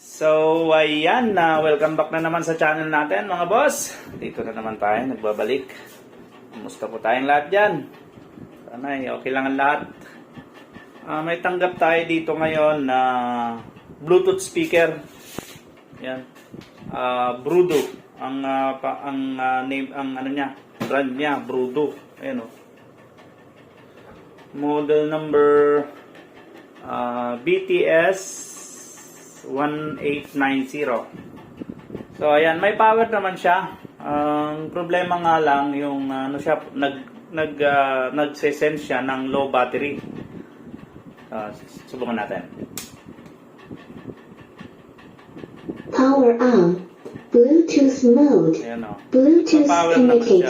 So, ayan na. welcome back na naman sa channel natin, mga boss. Dito na naman tayo, nagbabalik. Kumusta po tayong lahat dyan? Sana ay okay lang ang lahat. Ah, may tanggap tayo dito ngayon na Bluetooth speaker. Yan. Ah, Brudo. Ang ah, pa, ang ah, name ang ano niya, brand niya, Brudo. Ayan oh. Model number ah, BTS 1890. So ayan, may power naman siya. Ang problema nga lang yung ano siya nag nag uh, nagse-sense siya ng low battery. Ah, subukan natin. Power on. Bluetooth mode. Ayan oh. Bluetooth siya. connected.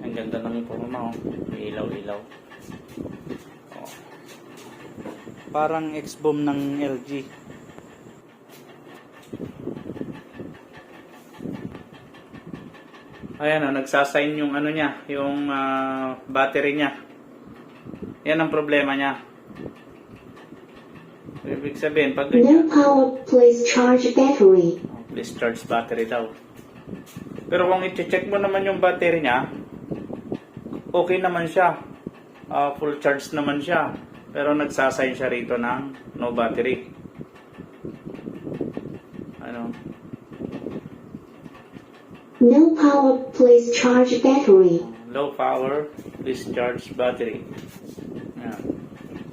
Ang ganda ng forma oh. May ilaw-ilaw. Parang X-Boom ng LG. Ayan oh, nagsasign yung ano niya, yung ah, battery niya. Yan ang problema niya. Ibig sabihin, pag No ganyan, power, please charge battery. Oh, Please charge battery daw. Pero kung i-check mo naman yung battery niya, okay naman siya. Ah, full charge naman siya. Pero nagsasign siya rito ng no battery. Ano? No power, please charge battery. Low power, please charge battery. Yan.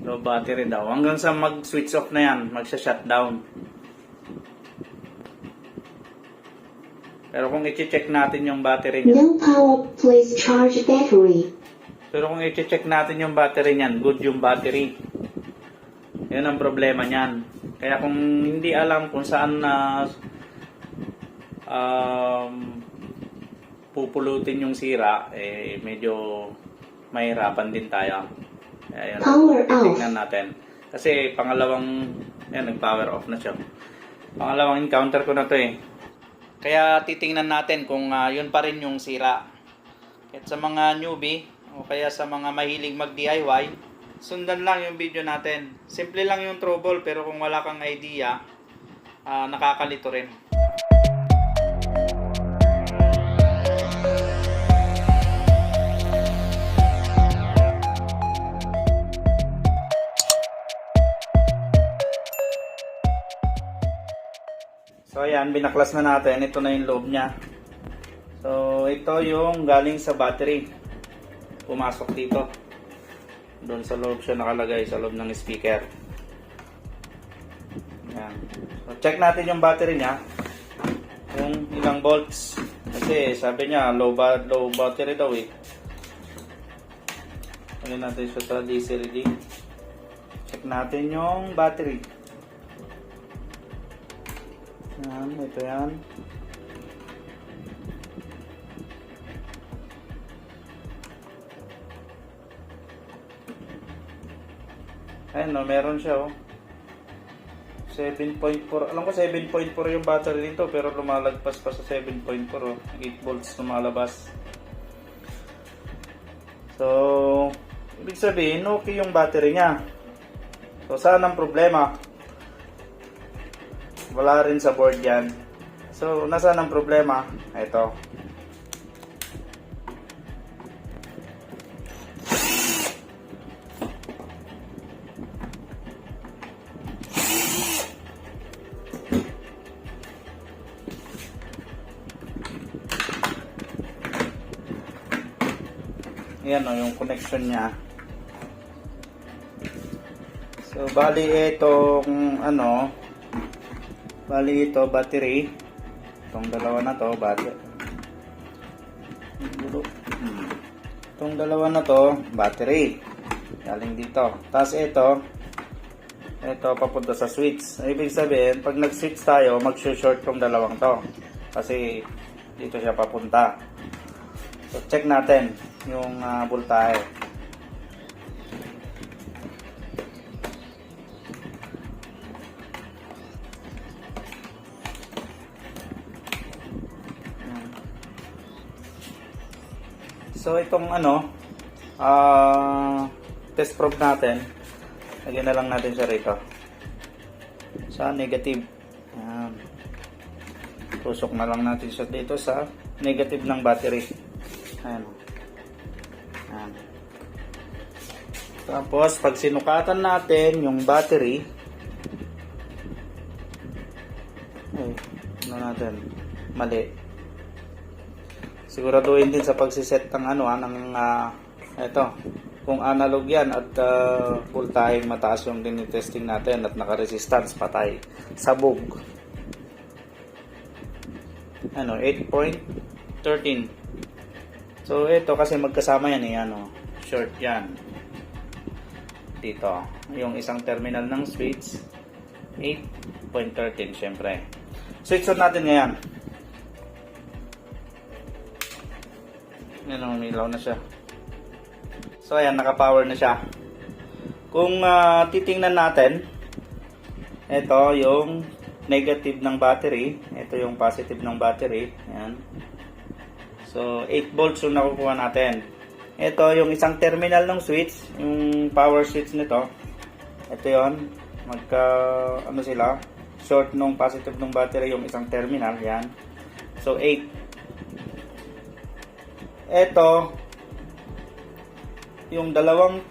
Low battery daw. Hanggang sa mag-switch off na yan, magsha-shutdown. Pero kung i-check natin yung battery niya, No power, please charge battery. Pero kung i-check natin yung battery niyan, good yung battery. Yan ang problema niyan. Kaya kung hindi alam kung saan na um, pupulutin yung sira, eh medyo mahirapan din tayo. Kaya yan, Power off. tingnan natin. Kasi pangalawang, yan, nag-power off na siya. Pangalawang encounter ko na to eh. Kaya titingnan natin kung ah, yun pa rin yung sira. At sa mga newbie, o kaya sa mga mahilig mag-DIY, sundan lang yung video natin. Simple lang yung trouble, pero kung wala kang idea, ah, nakakalito rin. So ayan, binaklas na natin. Ito na yung loob niya. So ito yung galing sa battery. Pumasok dito. Doon sa loob siya nakalagay sa loob ng speaker. Ayan. So check natin yung battery niya. Kung ilang volts. Kasi sabi niya low, ba low battery daw eh. Ano natin siya sa DC reading. Check natin yung battery. Yan, ito yan. Ayun no, meron siya oh. 7.4. Alam ko 7.4 yung battery nito pero lumalagpas pa sa 7.4 oh. 8 volts lumalabas. So, ibig sabihin okay yung battery niya. So, saan ang problema? Wala rin sa board yan. So, nasaan ang problema? Ito. Yung connection niya. So, bali itong ano, bali ito battery. Itong dalawa na to, battery. Itong dalawa na to, battery. Galing dito. Tapos ito, ito papunta sa switch. Ibig sabihin, pag nag-switch tayo, mag-short tong dalawang to. Kasi dito siya papunta. So, check natin yung uh, voltahe. So itong ano, ah test probe natin. Lagyan na lang natin siya rito. Sa negative. Yan. Tusok na lang natin siya dito sa negative ng battery. Ayan. Ayan. Tapos, pag sinukatan natin yung battery, ay, ano natin, mali. Siguraduhin din sa pagsiset ng ano, ah, ng, ah, eto, kung analog yan at uh, full time mataas yung dinitesting natin at naka-resistance patay. Sabog. Ano, 8.13. So, ito kasi magkasama yan eh, ano, short yan. Dito, yung isang terminal ng switch, 8.13 syempre. Switch on natin ngayon. Yan, umilaw na siya. So, ayan, naka-power na siya. Kung ah, titingnan natin, ito yung negative ng battery. Ito yung positive ng battery. Ayan. So, 8 volts yung nakukuha natin. Ito yung isang terminal ng switch, yung power switch nito. Ito yon Magka, ano sila, short nung positive ng battery yung isang terminal. Yan. So, 8. Ito, yung dalawang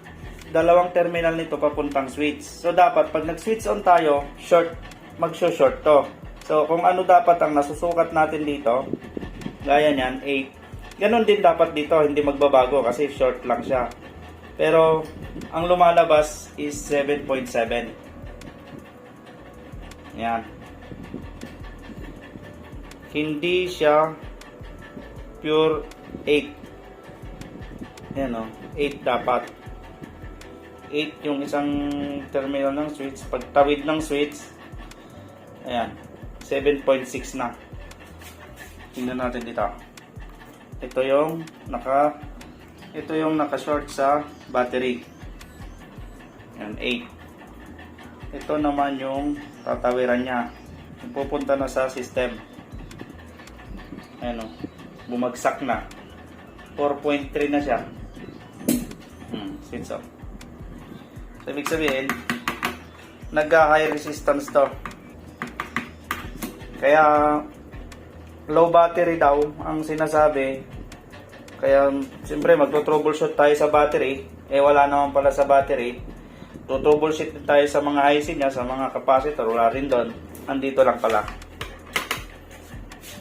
dalawang terminal nito papuntang switch. So dapat pag nag-switch on tayo, short magso-short to. So kung ano dapat ang nasusukat natin dito, gaya niyan 8. Ganon din dapat dito, hindi magbabago kasi short lang siya. Pero ang lumalabas is 7.7. Yan. Hindi siya pure 8. Yan o. 8 dapat. 8 yung isang terminal ng switch. Pag tawid ng switch, ayan, 7.6 na. Tingnan natin dito. Ito yung naka ito yung naka-short sa battery. Ayan, 8. Ito naman yung tatawiran niya. Pupunta na sa system. Ayan o. Bumagsak na. 4.3 na siya. Hmm, switch off. So, ibig sabihin, nagka-high resistance to. Kaya, low battery daw ang sinasabi. Kaya, siyempre, magto-troubleshoot tayo sa battery. Eh, wala naman pala sa battery. Tutroubleshoot tayo sa mga IC niya, sa mga capacitor. Wala rin doon. Andito lang pala.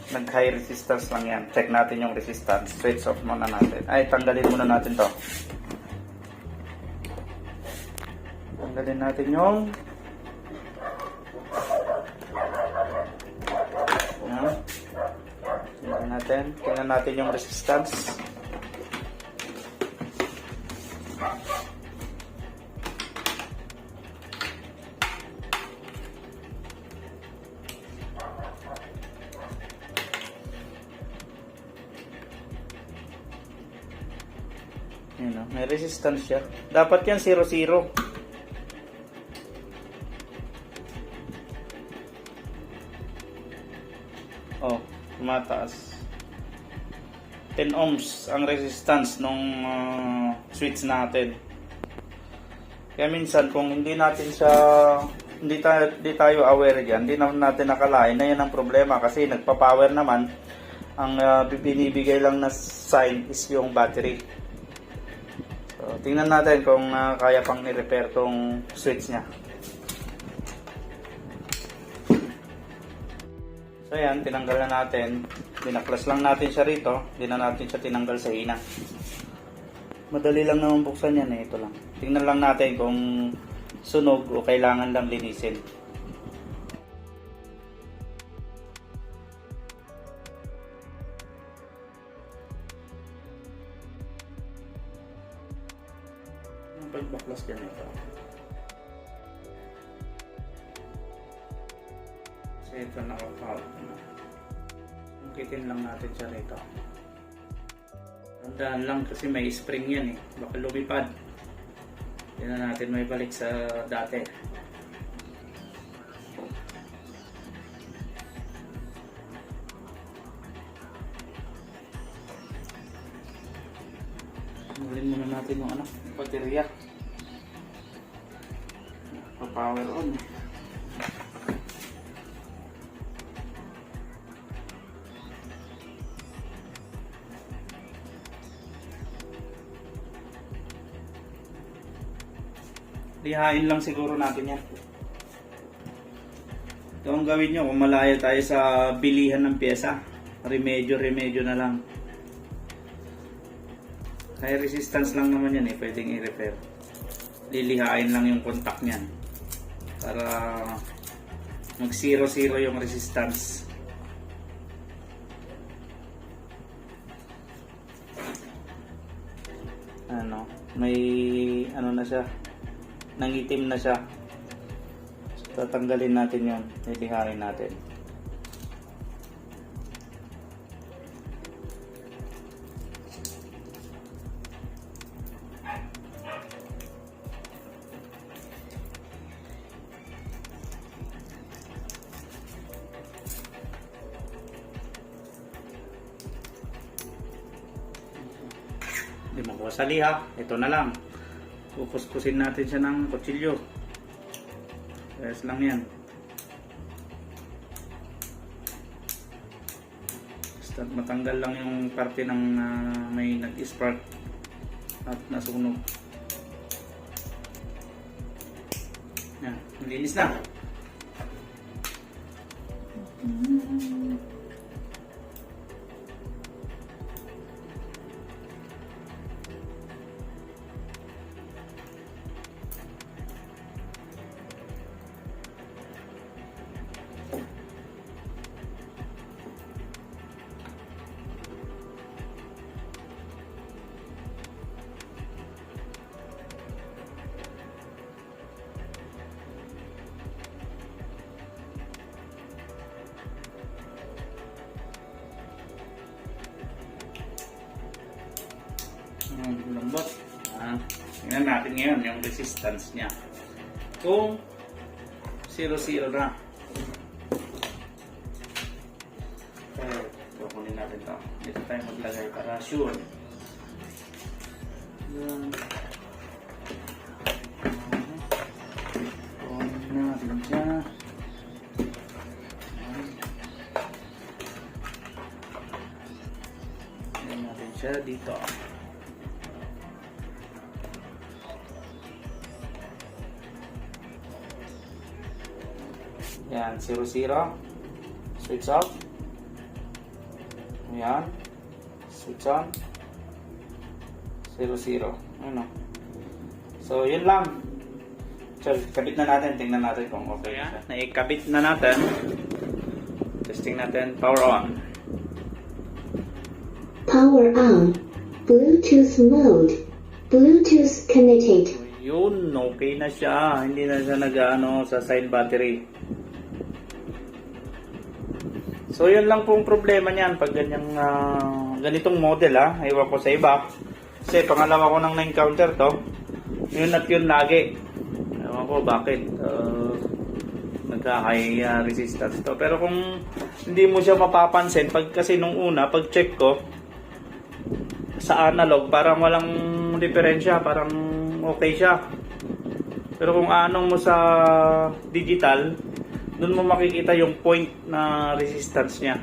Nag-high resistance lang yan. Check natin yung resistance. Switch off muna natin. Ay, tanggalin muna natin to. Tanggalin natin yung Yan. Tingnan natin. Tingnan natin yung resistance. Yun, oh, may resistance siya. Dapat yan 0-0. Oh, tumataas. 10 ohms ang resistance nung ah, switch natin. Kaya minsan kung hindi natin siya hindi tayo, hindi tayo aware diyan, hindi naman natin nakalain na yan ang problema kasi nagpa-power naman ang uh, binibigay lang na sign is yung battery. So, tingnan natin kung ah, kaya pang ni-repair tong switch niya. So yan, tinanggal na natin. Binaklas lang natin siya rito. Hindi na natin siya tinanggal sa hina. Madali lang naman buksan yan eh. Ito lang. Tingnan lang natin kung sunog o kailangan lang linisin. Pagbaklas dyan ito. Ito naka-foul na. Angkitin lang natin siya rito. Tandaan lang kasi may spring yan eh. Baka lumipad. Hindi na natin may balik sa dati. Mulin muna natin yung ano, baterya. Pa-power on. Lihain lang siguro natin yan. Ito ang gawin nyo kung malaya tayo sa bilihan ng pyesa. Remedyo-remedyo na lang. High resistance lang naman yan eh, pwedeng i-repair. Lilihain lang yung contact niyan. Para mag 0-0 yung resistance. Ano, may ano na siya, nangitim na siya. Tatanggalin natin yon, lilihain natin. Hindi mo kuha sa liha. Ito na lang. Pupuspusin natin siya ng kutsilyo. Ayos lang yan. Basta matanggal lang yung parte ng ah, may nag-spark at nasunog. Yan, malinis na. Ang lambot. Ah, tingnan natin ngayon yung resistance niya. Kung 0-0 na. Okay, kukunin natin to. Dito tayo maglagay para sure. Yan. Kunin natin siya. Yan natin dito. Yan, 0, 0. Switch off. Yan. Switch on. 0, 0. Ano? So, yun lang. So, kabit na natin. Tingnan natin kung okay. Yan. Naikabit na natin. Testing natin. Power on. Power on. Bluetooth mode. Bluetooth connected. So, yun. Okay na siya. Hindi na siya nag-ano sa side battery. So yun lang pong problema niyan pag ganyang ah, ganitong model ha. Ewan ko sa iba. Kasi pangalawa ko nang na-encounter to. Yun at yun lagi. Ewan ko bakit. Uh, nagka-high ah, resistance to. Pero kung hindi mo siya mapapansin, pag kasi nung una, pag check ko, sa analog, parang walang diferensya. Parang okay siya. Pero kung anong mo sa digital, doon mo makikita yung point na resistance niya.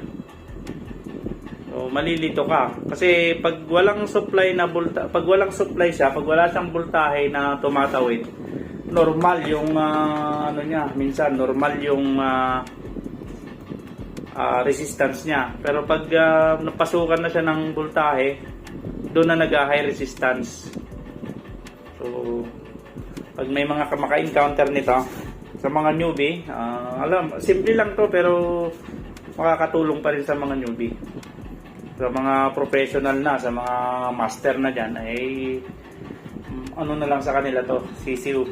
So, malilito ka. Kasi pag walang supply na volta, pag walang supply siya, pag wala siyang voltahe na tumatawid, normal yung ah, ano niya, minsan normal yung ah, ah, resistance niya. Pero pag ah, napasukan na siya ng voltahe, doon na nag-high resistance. So, pag may mga kamaka-encounter nito, sa mga newbie, ah, alam, simple lang to pero makakatulong pa rin sa mga newbie. Sa mga professional na, sa mga master na dyan, ay mm, ano na lang sa kanila to, sisiw.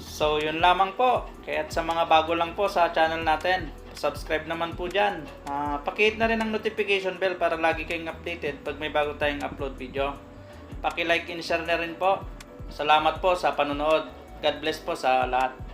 So, yun lamang po. Kaya't sa mga bago lang po sa channel natin, subscribe naman po dyan. Uh, pakihit na rin ang notification bell para lagi kayong updated pag may bago tayong upload video. Paki-like and share na rin po. Salamat po sa panonood. God bless po sa lahat.